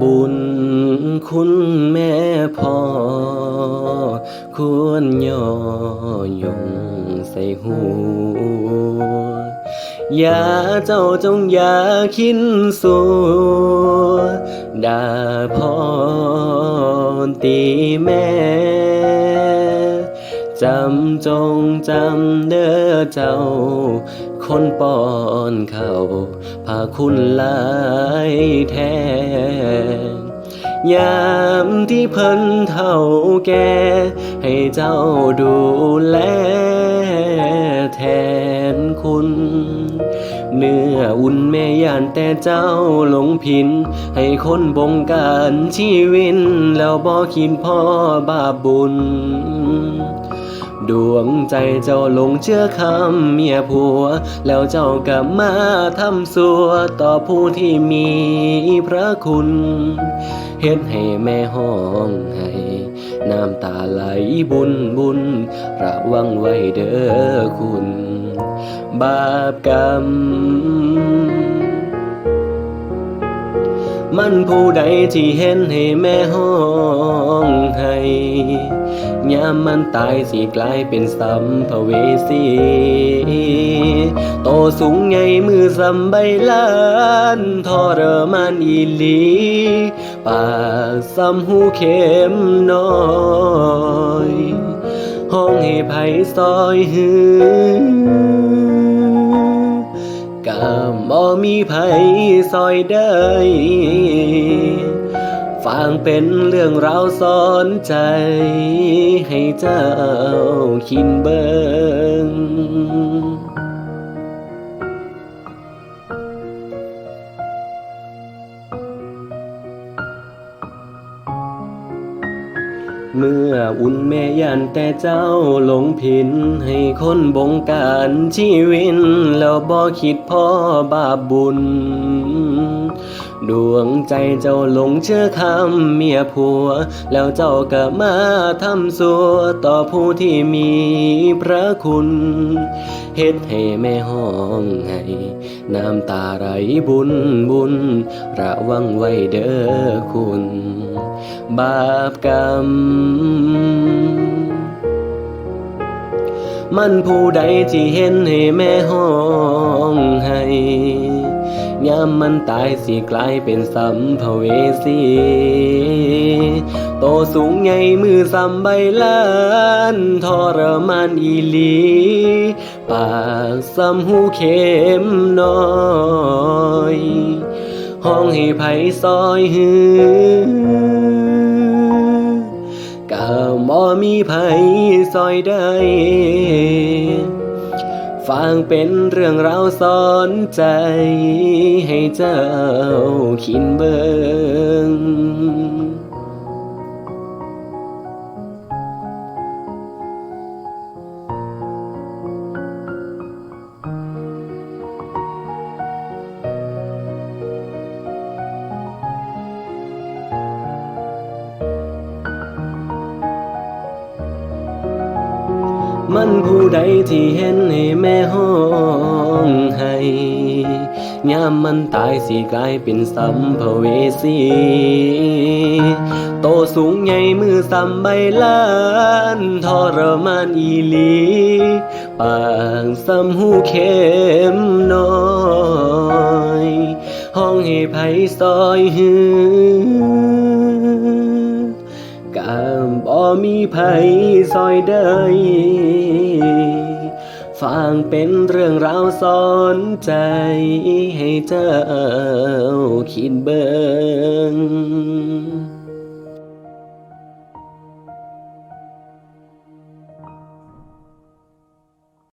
บุญคุณแม่พ่อควรย่อยงใส่หัวอย่าเจ้าจงอย่าคิดสัวด่าพ่อตีแม่จำจงจำเด้อเจ้า คนป้อนเข้าพาคุณลายแท้ยามที่เพิ่นเท่าแก่ ให้เจ้าดูแลแทนคุณ เนื้ออุ่นแม่ยานแต่เจ้าหลงผิน ให้คนบงการชีวิตแล้วบ่คิดพ่อบาปบุญ ดวงใจเจ้าหลงเชื่อคำเมียผัว แล้วเจ้าก็มาทำสัวต่อผู้ที่มีพระคุณเฮ็ดให้แม่ห้องให้น้ำตาไหลบุญบุญ ระวังไว้เด้อคุณ บาปกรรม มันผู้ใดที่เห็นให้แม่ห้องให้ยามมันตายสิกลายเป็นสัมภเวสีโตสูงใหญ่มือสำใบลานทรมานอีหลีปากซ้ำหูเข็มน้อยห้องให้ไผซอยหือ กะบ่มีไผซอยได้ฟังเป็นเรื่องราวสอนใจ ให้เจ้าคินเบิง เมื่ออุ่นแม่ยันแต่เจ้าหลงผิน ให้คนบงการชีวิน แล้วบ่คิดพ่อบาปบุญดวงใจเจ้าหลงเชื่อคำเมียผัว แล้วเจ้าก็มาทำสัวต่อผู้ที่มีพระคุณเฮ็ดให้แม่ห้องให้น้ำตาไหลบุญบุญ ระวังไว้เด้อคุณ บาปกรรมมันผู้ใดที่เห็นให้แม่ห้องให้ ยามมันตายสิกลายเป็นสัมภเวสีโตสูงใหญ่มือสำใบลานทรมานอีลี ปากซ้ำหูเข็มน้อยห้องให้ไผซอยหือกะบ่มีไผซอยได้ ฟังเป็นเรื่องราวสอนใจ ให้เจ้าคินเบิง มันผู้ใดที่เห็นให้แม่ห้องให้ยามมันตายสิกลายเป็นสัมภเวสีโตสูงใหญ่มือสำใบลานทรมานอีหลีปากซ้ำหูเข็มน้อยห้องให้ไผซอยหือกามบ่มีไผซอยได้ ฟังเป็นเรื่องราวสอนใจ ให้เจ้าคิดเบิง